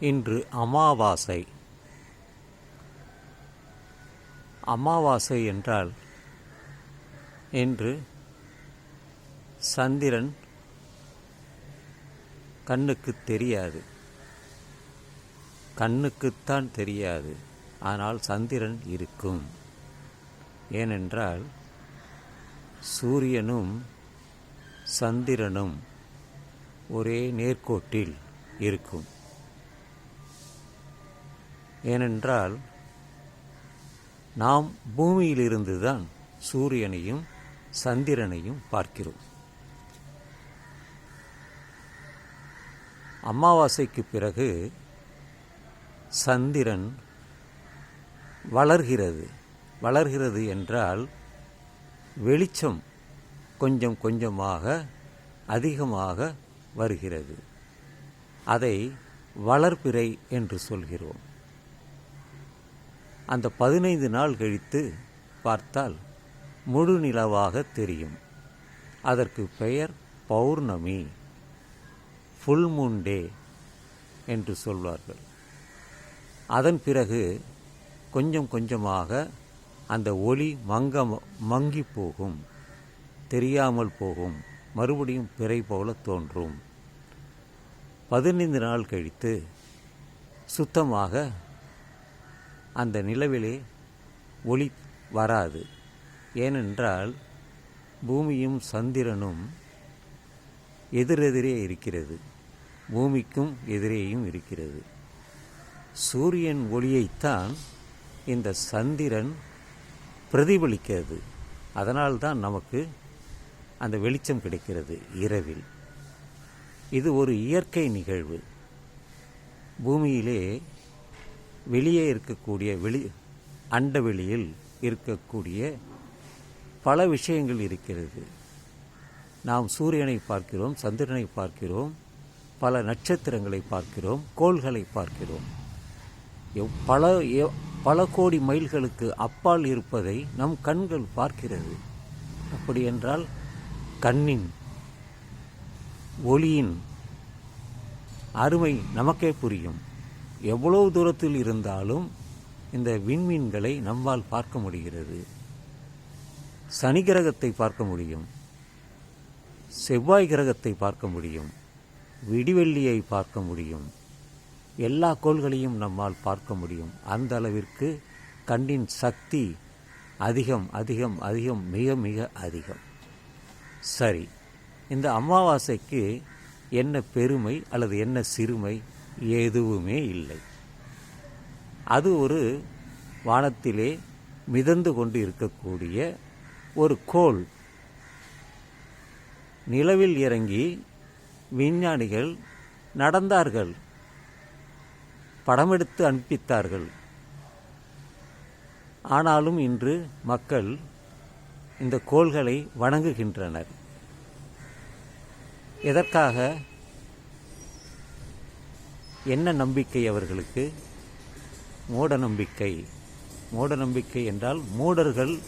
இன்று அமாவாசை. அமாவாசை என்றால் இன்று சந்திரன் கண்ணுக்கு தெரியாது. கண்ணுக்குத்தான் தெரியாது. ஆனால் சந்திரன் இருக்கும். ஏனென்றால் சூரியனும் சந்திரனும் ஒரே நேர்கோட்டில் இருக்கும். ஏனென்றால் நாம் பூமியிலிருந்து தான் சூரியனையும் சந்திரனையும் பார்க்கிறோம். அமாவாசைக்கு பிறகு சந்திரன் வளர்கிறது. வளர்கிறது என்றால் வெளிச்சம் கொஞ்சம் கொஞ்சமாக அதிகமாக வருகிறது. அதை வளர்பிறை என்று சொல்கிறோம். அந்த பதினைந்து நாள் கழித்து பார்த்தால் முழு நிலவாக தெரியும். அதற்கு பெயர் பௌர்ணமி. ஃபுல் மூன் டே என்று சொல்வார்கள். அதன் பிறகு கொஞ்சம் கொஞ்சமாக அந்த ஒளி மங்க மங்கி போகும். தெரியாமல் போகும். மறுபடியும் பிறை போல தோன்றும். பதினைந்து நாள் கழித்து சுத்தமாக அந்த நிலவிலே ஒளி வராது. ஏனென்றால் பூமியும் சந்திரனும் எதிரெதிரே இருக்கிறது. பூமிக்கும் எதிரேயும் இருக்கிறது. சூரியன் ஒளியைத்தான் இந்த சந்திரன் பிரதிபலிக்கிறது. அதனால்தான் நமக்கு அந்த வெளிச்சம் கிடைக்கிறது இரவில். இது ஒரு இயற்கை நிகழ்வு. பூமியிலே வெளியே இருக்கக்கூடிய வெளி அண்டவெளியில் இருக்கக்கூடிய பல விஷயங்கள் இருக்கிறது. நாம் சூரியனை பார்க்கிறோம் சந்திரனை பார்க்கிறோம் பல நட்சத்திரங்களை பார்க்கிறோம் கோள்களை பார்க்கிறோம். எவ் பல பல கோடி மைல்களுக்கு அப்பால் இருப்பதை நம் கண்கள் பார்க்கிறது. அப்படி என்றால் கண்ணின் ஒளியின் அருமை நமக்கே புரியும். எவ்வளவு தூரத்தில் இருந்தாலும் இந்த விண்மீன்களை நம்மால் பார்க்க முடிகிறது. சனி கிரகத்தை பார்க்க முடியும். செவ்வாய் கிரகத்தை பார்க்க முடியும். விடிவெள்ளியை பார்க்க முடியும். எல்லா கோள்களையும் நம்மால் பார்க்க முடியும். அந்த அளவிற்கு கண்ணின் சக்தி அதிகம் அதிகம் அதிகம் மிக மிக அதிகம். சரி. இந்த அமாவாசைக்கு என்ன பெருமை அல்லது என்ன சிறுமை? எதுவுமே இல்லை. அது ஒரு வானத்திலே மிதந்து கொண்டு இருக்கக்கூடிய ஒரு கோள். நிலவில் இறங்கி விஞ்ஞானிகள் நடந்தார்கள். படமெடுத்து அனுப்பித்தார்கள். ஆனாலும் இன்று மக்கள் இந்த கோள்களை வணங்குகின்றனர். எதற்காக? என்ன நம்பிக்கை அவர்களுக்கு? மூட நம்பிக்கை. மூட நம்பிக்கை என்றால் மூடர்கள்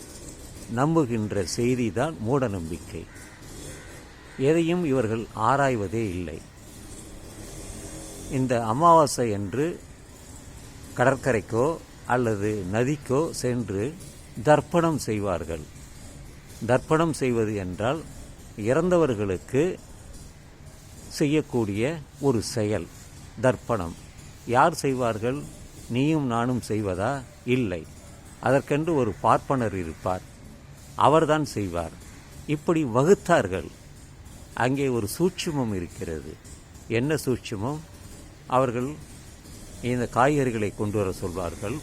நம்புகின்ற செய்திதான் மூட நம்பிக்கை. எதையும் இவர்கள் ஆராய்வதே இல்லை. இந்த அமாவாசை என்று கடற்கரைக்கோ அல்லது நதிக்கோ சென்று தர்ப்பணம் செய்வார்கள். தர்ப்பணம் செய்வது என்றால் இறந்தவர்களுக்கு செய்யக்கூடிய ஒரு செயல். தர்ப்பணம். யார் செய்வார்கள்? நீயும் நானும் செய்வதா? இல்லை. அதற்கென்று ஒரு பார்ப்பனர் இருப்பார். அவர்தான் செய்வார். இப்படி வகுத்தார்கள். அங்கே ஒரு சூட்சுமம் இருக்கிறது. என்ன சூட்சுமம்? அவர்கள் இந்த காய்கறிகளை கொண்டு வர சொல்வார்கள்.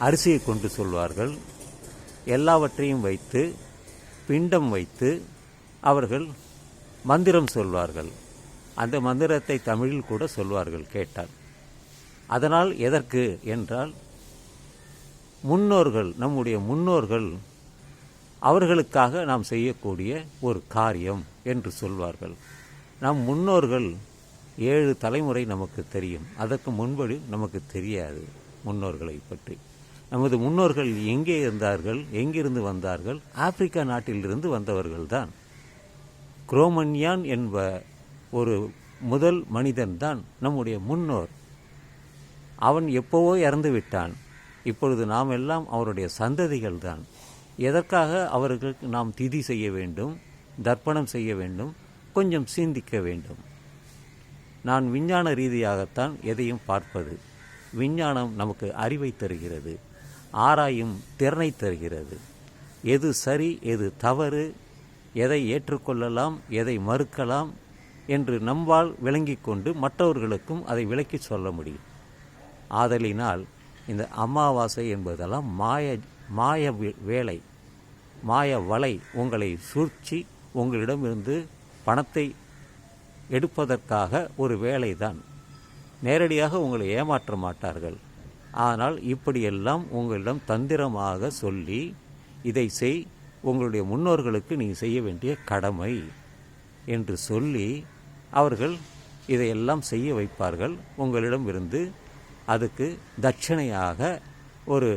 அரிசியை கொண்டு சொல்வார்கள். எல்லாவற்றையும் வைத்து பிண்டம் வைத்து அவர்கள் மந்திரம் சொல்வார்கள். அந்த மந்திரத்தை தமிழில் கூட சொல்வார்கள் கேட்டால். அதனால் எதற்கு என்றால் முன்னோர்கள் நம்முடைய முன்னோர்கள் அவர்களுக்காக நாம் செய்யக்கூடிய ஒரு காரியம் என்று சொல்வார்கள். நம் முன்னோர்கள் ஏழு தலைமுறை நமக்கு தெரியும். அதற்கு முன்படி நமக்கு தெரியாது முன்னோர்களை பற்றி. நமது முன்னோர்கள் எங்கே இருந்தார்கள் எங்கிருந்து வந்தார்கள்? ஆப்பிரிக்கா நாட்டிலிருந்து வந்தவர்கள்தான். குரோமன்யான் என்ப ஒரு முதல் மனிதன்தான் நம்முடைய முன்னோர். அவன் எப்போவோ இறந்து விட்டான். இப்பொழுது நாம் எல்லாம் அவருடைய சந்ததிகள் தான். எதற்காக அவர்களுக்கு நாம் திதி செய்ய வேண்டும் தர்ப்பணம் செய்ய வேண்டும் கொஞ்சம் சிந்திக்க வேண்டும்? நான் விஞ்ஞான ரீதியாகத்தான் எதையும் பார்ப்பது. விஞ்ஞானம் நமக்கு அறிவை தருகிறது. ஆராயும் திறனை தருகிறது. எது சரி எது தவறு எதை ஏற்றுக்கொள்ளலாம் எதை மறுக்கலாம் என்று நம்மால் விளங்கி கொண்டு மற்றவர்களுக்கும் அதை விளக்கி சொல்ல முடியும். ஆதலினால் இந்த அமாவாசை என்பதெல்லாம் மாய மாய வேலை மாய வலை உங்களை சூழ்ச்சி உங்களிடமிருந்து பணத்தை எடுப்பதற்காக ஒரு வேலைதான் நேரடியாக உங்களை ஏமாற்ற மாட்டார்கள். ஆனால் இப்படியெல்லாம் உங்களிடம் தந்திரமாக சொல்லி இதை செய் உங்களுடைய முன்னோர்களுக்கு நீ செய்ய வேண்டிய கடமை என்று சொல்லி அவர்கள் இதையெல்லாம் செய்ய வைப்பார்கள். உங்களிடம் இருந்து அதுக்கு தட்சணையாக ஒரு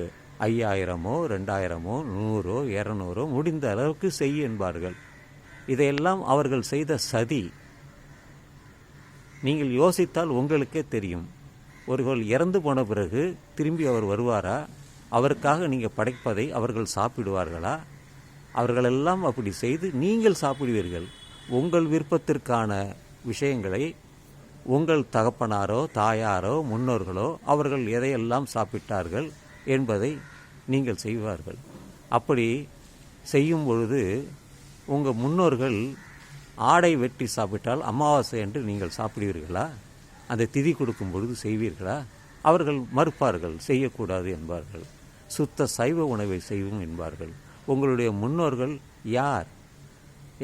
ஐயாயிரமோ ரெண்டாயிரமோ நூறோ இரநூறோ முடிந்த அளவுக்கு செய் என்பார்கள். இதையெல்லாம் அவர்கள் செய்த சதி நீங்கள் யோசித்தால் உங்களுக்கே தெரியும். ஒருவர் இறந்து போன பிறகு திரும்பி அவர் வருவாரா? அவருக்காக நீங்கள் படைப்பதை அவர்கள் சாப்பிடுவார்களா? அவர்களெல்லாம் அப்படி செய்து நீங்கள் சாப்பிடுவீர்கள். உங்கள் விருப்பத்திற்கான விஷயங்களை உங்கள் தகப்பனாரோ தாயாரோ முன்னோர்களோ அவர்கள் எதையெல்லாம் சாப்பிட்டார்கள் என்பதை நீங்கள் செய்வார்கள். அப்படி செய்யும் பொழுது உங்கள் முன்னோர்கள் ஆடை வெட்டி சாப்பிட்டால் அமாவாசை என்று நீங்கள் சாப்பிடுவீர்களா? அந்த திதி கொடுக்கும் பொழுது செய்வீர்களா? அவர்கள் மறுப்பார்கள் செய்யக்கூடாது என்பார்கள். சுத்த சைவ உணவை செய்வோம் என்பார்கள். உங்களுடைய முன்னோர்கள் யார்?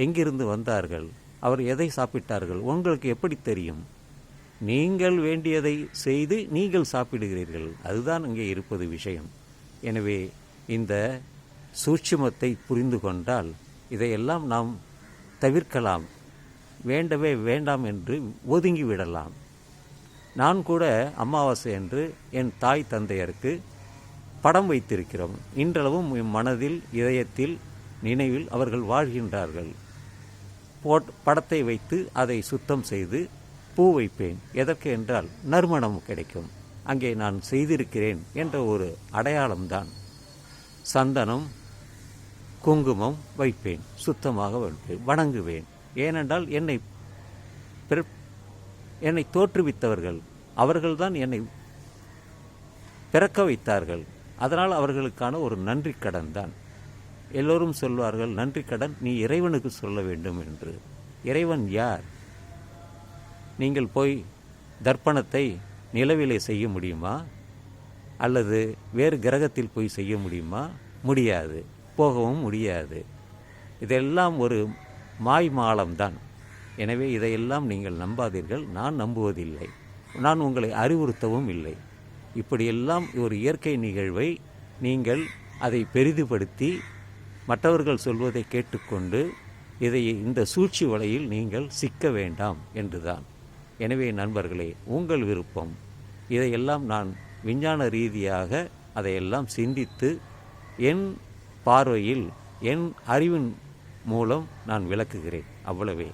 எங்கிருந்து வந்தார்கள்? அவர் எதை சாப்பிட்டார்கள்? உங்களுக்கு எப்படி தெரியும்? நீங்கள் வேண்டியதை செய்து நீங்கள் சாப்பிடுகிறீர்கள். அதுதான் இங்கே இருப்பது விஷயம். எனவே இந்த சூட்சுமத்தை புரிந்து கொண்டால் இதையெல்லாம் நாம் தவிர்க்கலாம். வேண்டவே வேண்டாம் என்று ஒதுங்கி விடலாம். நான் கூட அமாவாசை என்று என் தாய் தந்தையருக்கு படம் வைத்திருக்கிறோம். இன்றளவும் என் மனதில் இதயத்தில் நினைவில் அவர்கள் வாழ்கின்றார்கள். போட் படத்தை வைத்து அதை சுத்தம் செய்து பூ வைப்பேன். எதற்கு என்றால் நறுமணம் கிடைக்கும். அங்கே நான் செய்திருக்கிறேன் என்ற ஒரு அடையாளம்தான். சந்தனம் குங்குமம் வைப்பேன். சுத்தமாக வைப்பேன். வணங்குவேன். ஏனென்றால் என்னை பிற- என்னை தோற்றுவித்தவர்கள் அவர்கள்தான் என்னை பிறக்க வைத்தார்கள். அதனால் அவர்களுக்கான ஒரு நன்றி கடன் தான் எல்லோரும் சொல்வார்கள் நன்றி கடன் நீ இறைவனுக்கு சொல்ல வேண்டும் என்று. இறைவன் யார்? நீங்கள் போய் தர்ப்பணத்தை நிலவிலே செய்ய முடியுமா? அல்லது வேறு கிரகத்தில் போய் செய்ய முடியுமா? முடியாது. போகவும் முடியாது. இதெல்லாம் ஒரு மாய் மாலம்தான். எனவே இதையெல்லாம் நீங்கள் நம்பாதீர்கள். நான் நம்புவதில்லை. நான் உங்களை அறிவுறுத்தவும் இல்லை. இப்படியெல்லாம் ஒரு இயற்கை நிகழ்வை நீங்கள் அதை பெரிதுபடுத்தி மற்றவர்கள் சொல்வதை கேட்டுக்கொண்டு இதை இந்த சூழ்ச்சி வலையில் நீங்கள் சிக்க வேண்டாம் என்றுதான். எனவே நண்பர்களே உங்கள் விருப்பம். இதையெல்லாம் நான் விஞ்ஞான ரீதியாக அதையெல்லாம் சிந்தித்து என் பார்வையில் என் அறிவின் மூலம் நான் விளக்குகிறேன். அவ்வளவே.